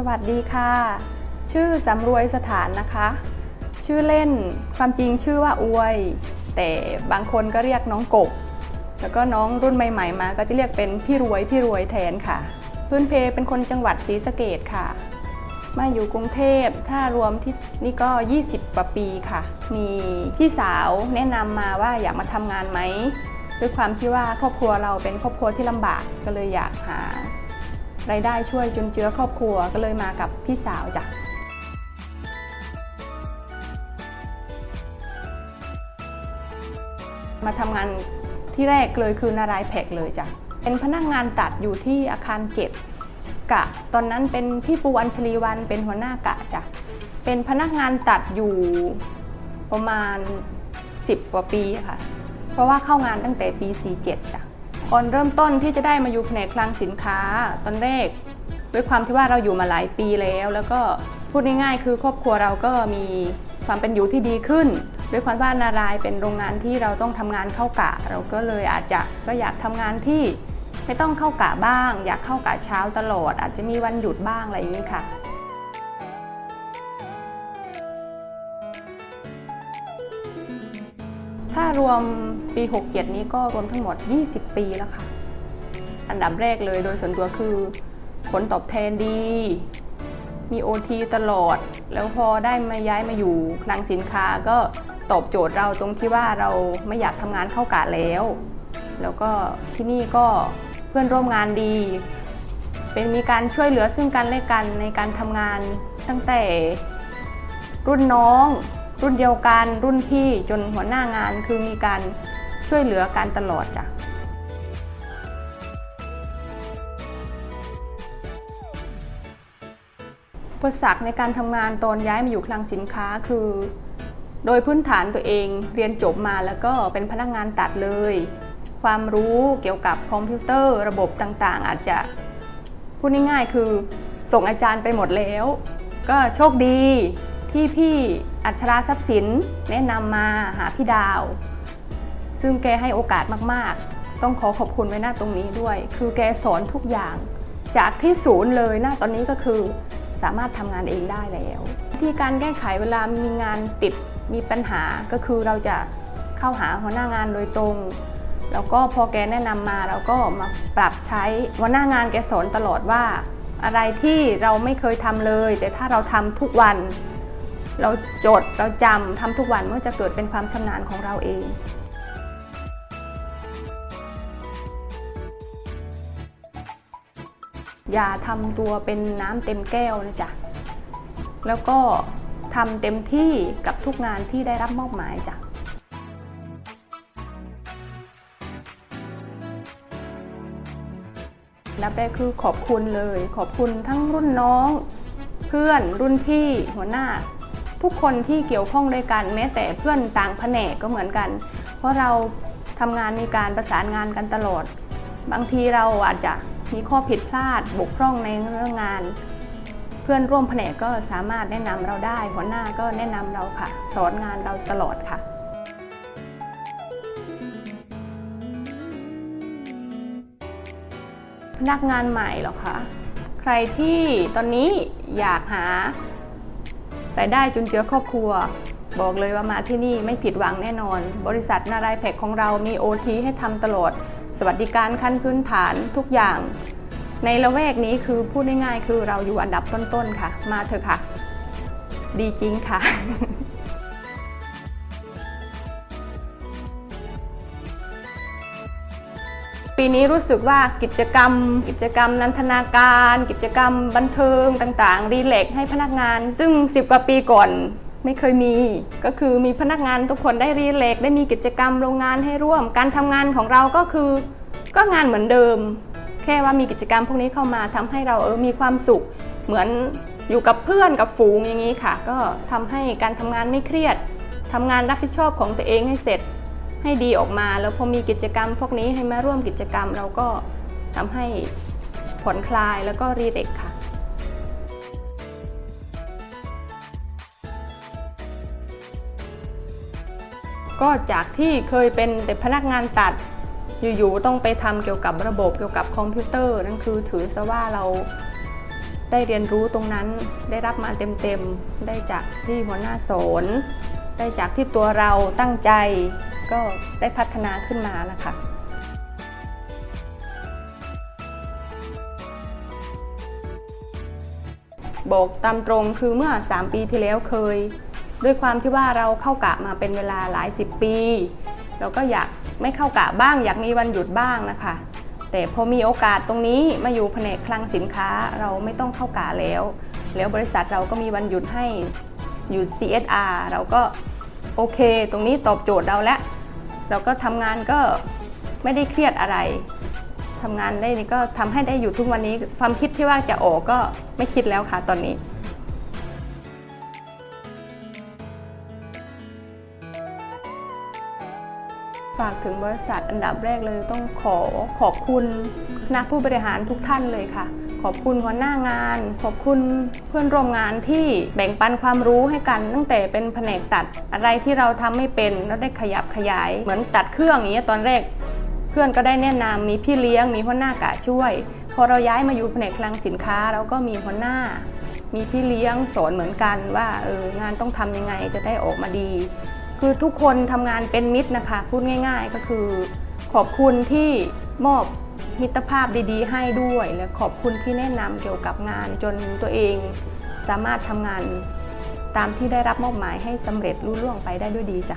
สวัสดีค่ะ ชื่อสำรวยสถานนะคะ ชื่อเล่นความจริงชื่อว่าอวย แต่บางคนก็เรียกน้องกบ แล้วก็น้องรุ่นใหม่ ๆ มา ก็จะเรียกเป็นพี่รวยพี่รวยแทนค่ะ พื้นเพเป็นคนจังหวัดศรีสะเกดค่ะ มาอยู่กรุงเทพถ้ารวมที่นี่ก็ 20กว่าปีค่ะ มีพี่สาวแนะนำมาว่าอยากมาทำงานไหมด้วยความที่ว่าครอบครัวเราเป็นครอบครัวที่ลำบากก็เลยอยากหา รายได้ช่วยจุนเจือครอบครัวก็เลยมากับพี่สาวจ้ะมาทำงานที่แรกเลยคือนารายแพกเลยจ้ะเป็นพนักงานตัดอยู่ที่อาคารเจ็ดกะ ตอนนั้นเป็นพี่ปูวันชลีวันเป็นหัวหน้ากะจ้ะเป็นพนักงานตัดอยู่ประมาณ 10 กว่าปีค่ะ เพราะว่าเข้างานตั้งแต่ปี 47จ้ะ ก่อนเริ่มต้นที่จะได้มาอยู่แผนกคลังสินค้าตอนแรก ด้วยความที่ว่าเราอยู่มาหลายปีแล้ว แล้วก็พูดง่ายๆ คือครอบครัวเราก็มีความเป็นอยู่ที่ดีขึ้น ด้วยความว่านารายเป็นโรงงานที่เราต้องทำงานเข้ากะ เราก็เลยอาจจะก็อยากทำงานที่ไม่ต้องเข้ากะบ้าง อยากเข้ากะเช้าตลอด อาจจะมีวันหยุดบ้างอะไรอย่างนี้ค่ะ ถ้ารวมปี 67 นี้ก็รวมทั้งหมด 20 ปีแล้วค่ะ อันดับแรกเลยโดยส่วนตัวคือ ผลตอบแทนดี มีโอทีตลอด แล้วพอได้มาย้ายมาอยู่คลังสินค้าก็ตอบโจทย์เราตรงที่ว่าเราไม่อยากทำงานเข้ากะแล้ว แล้วก็ที่นี่ก็เพื่อนร่วมงานดี เป็นมีการช่วยเหลือซึ่งกันและกันในการทำงานตั้งแต่รุ่นน้อง รุ่นเดียวกันรุ่นพี่จนหัวหน้างานคือมีการช่วยเหลือกันตลอดจ้ะอุปสรรคในการทำงานตอนย้ายมาอยู่คลังสินค้าคือ โดยพื้นฐานตัวเองเรียนจบมาแล้วก็เป็นพนักงานตัดเลย ความรู้เกี่ยวกับคอมพิวเตอร์ระบบต่างๆ อาจจะพูดง่ายๆ คือส่งอาจารย์ไปหมดแล้ว ก็โชคดีที่พี่ อัชราทรัพย์สินแนะนำมาหาพี่ดาว ซึ่งแกให้โอกาสมากๆ ต้องขอขอบคุณไว้หน้าตรงนี้ด้วย คือแกสอนทุกอย่าง จากที่ศูนย์เลยหน้าตอนนี้ก็คือสามารถทำงานเองได้แล้ววิธีการแก้ไขเวลามีงานติดมีปัญหาก็คือเราจะเข้าหาหัวหน้างานโดยตรง แล้วก็พอแกแนะนำมาเราก็มาปรับใช้หัวหน้างานแกสอนตลอดว่า อะไรที่เราไม่เคยทำเลย แต่ถ้าเราทำทุกวัน เราจดเราจำทำทุกวันเมื่อจะเกิดเป็นความชำนาญของเราเองอย่าทำตัวเป็นน้ำเต็มแก้วนะจ๊ะ แล้วก็ทำเต็มที่กับทุกงานที่ได้รับมอบหมายจ้ะรับแรกคือขอบคุณเลย ขอบคุณทั้งรุ่นน้อง เพื่อนรุ่นพี่หัวหน้า ทุกคนที่เกี่ยวข้องด้วยกันแม้แต่เพื่อนต่างแผนกก็เหมือนกัน เพราะเราทำงานมีการประสานงานกันตลอด บางทีเราอาจจะมีข้อผิดพลาดบกพร่องในเรื่องงาน เพื่อนร่วมแผนกก็สามารถแนะนำเราได้ หัวหน้าก็แนะนำเราค่ะ สอนงานเราตลอดค่ะพนักงานใหม่หรอคะ ใครที่ตอนนี้อยากหา รายได้จุนเจือครอบครัว บอกเลยว่ามาที่นี่ไม่ผิดหวังแน่นอน บริษัทนารายแพคของเรามีโอทีให้ทำตลอด สวัสดิการขั้นพื้นฐานทุกอย่าง ในละแวกนี้คือพูดง่ายๆคือเราอยู่อันดับต้นๆค่ะ มาเถอะค่ะ ดีจริงค่ะ ปีนี้รู้สึกว่ากิจกรรม กิจกรรมนันทนาการ กิจกรรมบันเทิงต่างๆ รีเลกให้พนักงาน ซึ่ง 10 กว่าปีก่อนไม่เคยมี ก็คือมีพนักงานทุกคนได้รีเลกได้มีกิจกรรมโรงงานให้ร่วม การทำงานของเราก็คือ ก็งานเหมือนเดิม แค่ว่ามีกิจกรรมพวกนี้เข้ามาทำให้เราเออมีความสุข เหมือนอยู่กับเพื่อนกับฝูงอย่างนี้ค่ะ ก็ทำให้การทำงานไม่เครียดทำงานรับผิดชอบของตัวเองให้เสร็จ ให้ดีออกมา แล้วพอมีกิจกรรม พวกนี้ให้มาร่วมกิจกรรม เราก็ทำให้ผ่อนคลายแล้วก็รีเด็กค่ะก็จากที่เคยเป็นแต่พนักงานตัดอยู่ๆต้องไปทำเกี่ยวกับระบบเกี่ยวกับคอมพิวเตอร์นั่นคือถือซะว่าเราได้เรียนรู้ตรงนั้นได้รับมาเต็มๆ ได้จากที่หัวหน้าสอนได้จากที่ตัวเราตั้งใจ ก็ได้พัฒนาขึ้นมานะคะบอกตามตรงคือเมื่อ 3 ปีที่แล้วเคย ด้วยความที่ว่าเราเข้ากะมาเป็นเวลาหลายสิบปี เราก็อยากไม่เข้ากะบ้าง อยากมีวันหยุดบ้างนะคะ แต่พอมีโอกาสตรงนี้มาอยู่แผนกคลังสินค้าเราไม่ต้องเข้ากะแล้ว แล้วบริษัทเราก็มีวันหยุดให้หยุด CSR เราก็โอเค ตรงนี้ตอบโจทย์เราแล้ว เราก็ทำงานก็ไม่ได้เครียดอะไรทำงานได้นี่ก็ทำให้ได้อยู่ทุกวันนี้ ความคิดที่ว่าจะออกก็ไม่คิดแล้วค่ะตอนนี้ฝากถึงบริษัทอันดับแรกเลยต้องขอขอบคุณคณะผู้บริหารทุกท่านเลยค่ะ ขอบคุณหัวหน้างาน ขอบคุณเพื่อนร่วมงานที่แบ่งปันความรู้ให้กัน ตั้งแต่เป็นแผนกตัดอะไรที่เราทำไม่เป็นแล้วได้ขยับขยาย เหมือนตัดเครื่องอย่างเงี้ยตอนแรก เพื่อนก็ได้แนะนำมีพี่เลี้ยง มีหัวหน้ากะช่วย พอเราย้ายมาอยู่แผนกคลังสินค้าเราก็มีหัวหน้า มีพี่เลี้ยงสอนเหมือนกันว่าเอองานต้องทำยังไงจะได้ออกมาดี คือทุกคนทำงานเป็นมิตรนะคะ พูดง่าย ๆ ก็คือ ขอบคุณที่มอบ มิตรภาพดีๆ ให้ด้วย และขอบคุณที่แนะนำเกี่ยวกับงานจนตัวเองสามารถทำงานตามที่ได้รับมอบหมายให้สำเร็จรุ่ล่วงไปได้ด้วยดีจ้ะ